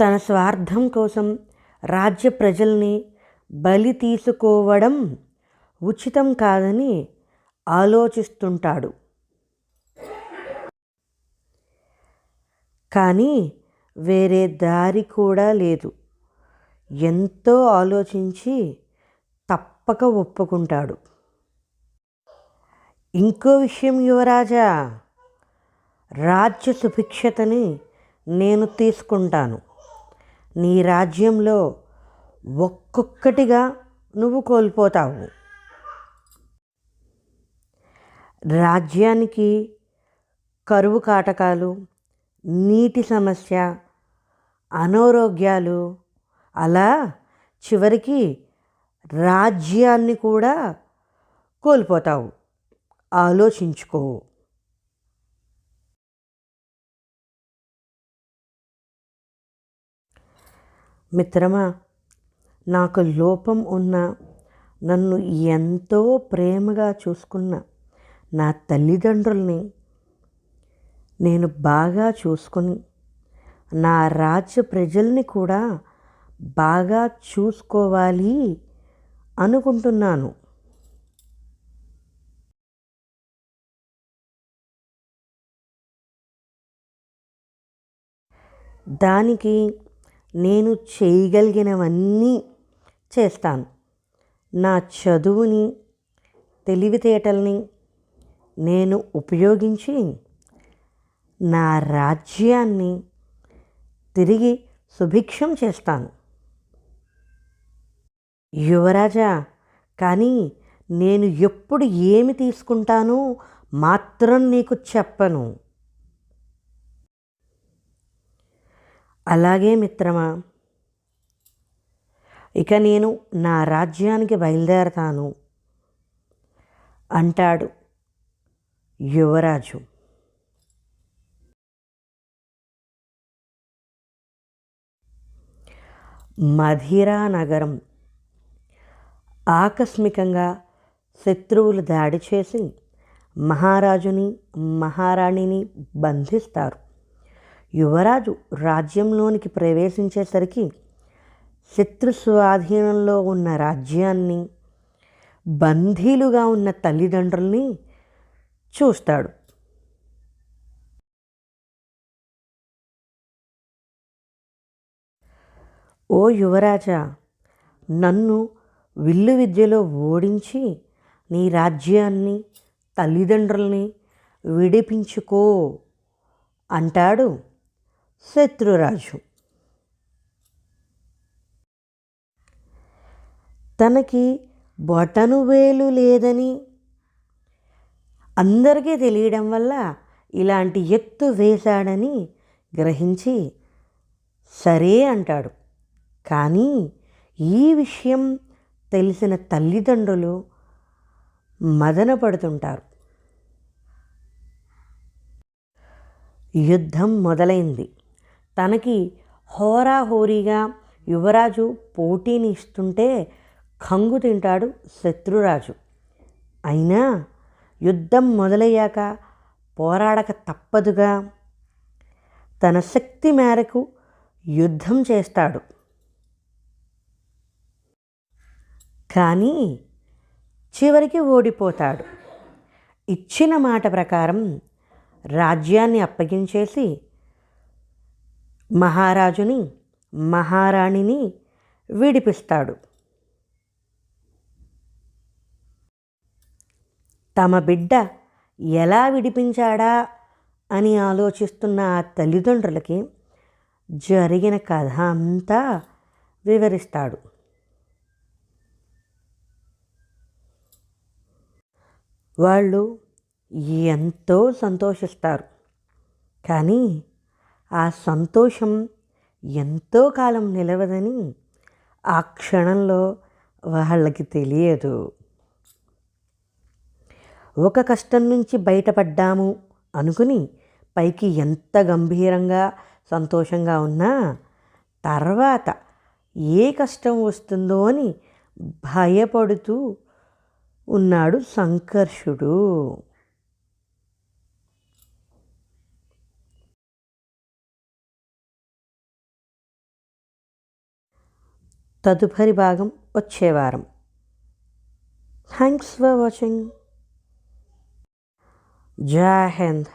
తన స్వార్థం కోసం రాజ్య ప్రజల్ని బలి తీసుకోవడం ఉచితం కాదని ఆలోచిస్తుంటాడు. కానీ వేరే దారి కూడా లేదు. ఎంతో ఆలోచించి తప్పక ఒప్పుకుంటాడు. ఇంకో విషయం యువరాజా రాజ్య సుభిక్షతని నేను తీసుకుంటాను. నీ రాజ్యంలో ఒక్కొక్కటిగా నువ్వు కోల్పోతావు. రాజ్యానికి కరువు కాటకాలు నీటి సమస్య అనారోగ్యాలు అలా చివరికి రాజ్యాన్ని కూడా కోల్పోతావు. ఆలోచించుకోవు మిత్రమా నాకు లోపం ఉన్న నన్ను ఎంతో ప్రేమగా చూసుకున్న నా తల్లిదండ్రుల్ని నేను బాగా చూసుకొని నా రాజ్య ప్రజల్ని కూడా బాగా చూసుకోవాలి అనుకుంటున్నాను. దానికి నేను చేయగలిగినవన్నీ చేస్తాను. నా చదువుని తెలివితేటల్ని నేను ఉపయోగించి నా రాజ్యాన్ని తిరిగి సుభిక్షం చేస్తాను. యువరాజా కానీ నేను ఎప్పుడు ఏమి తీసుకుంటానో మాత్రం నీకు చెప్పను. అలాగే మిత్రమా ఇక నేను నా రాజ్యానికి బయలుదేరతాను అంటాడు యువరాజు. మధిరా నగరం ఆకస్మికంగా శత్రువులు దాడి చేసి మహారాజుని మహారాణిని బంధిస్తారు. యువరాజు రాజ్యంలోనికి ప్రవేశించేసరికి శత్రు స్వాధీనంలో ఉన్న రాజ్యాన్ని బందీలుగా ఉన్న తల్లిదండ్రుల్ని చూస్తాడు. ఓ యువరాజా నన్ను విల్లు విద్యలో ఓడించి నీ రాజ్యాన్ని తల్లిదండ్రుల్ని విడిపించుకో అంటాడు శత్రురాజు. తనకి బొటను వేలు లేదని అందరికీ తెలియడం వల్ల ఇలాంటి ఎత్తు వేశాడని గ్రహించి సరే అంటాడు. కానీ ఈ విషయం తెలిసిన తల్లిదండ్రులు మదన పడుతుంటారు. యుద్ధం మొదలైంది. తనకి హోరాహోరీగా యువరాజు పోటీని ఇస్తుంటే కంగు తింటాడు శత్రురాజు. అయినా యుద్ధం మొదలయ్యాక పోరాడక తప్పదుగా. తన శక్తి మేరకు యుద్ధం చేస్తాడు. కానీ చివరికి ఓడిపోతాడు. ఇచ్చిన మాట ప్రకారం రాజ్యాన్ని అప్పగించేసి మహారాజుని మహారాణిని విడిపిస్తాడు. తమ బిడ్డ ఎలా విడిపించాడా అని ఆలోచిస్తున్న ఆ తల్లిదండ్రులకి జరిగిన కథ అంతా వివరిస్తాడు. వాళ్ళు ఎంతో సంతోషిస్తారు. కానీ ఆ సంతోషం ఎంతో కాలం నిలవదని ఆ క్షణంలో వాళ్ళకి తెలియదు. ఒక కష్టం నుంచి బయటపడ్డాము అనుకుని పైకి ఎంత గంభీరంగా సంతోషంగా ఉన్నా తర్వాత ఏ కష్టం వస్తుందో అని భయపడుతూ ఉన్నాడు సంకర్షుడు. తదుపరి భాగం వచ్చే వారం థ్యాంక్స్ ఫర్ వాచింగ్ జై హింద్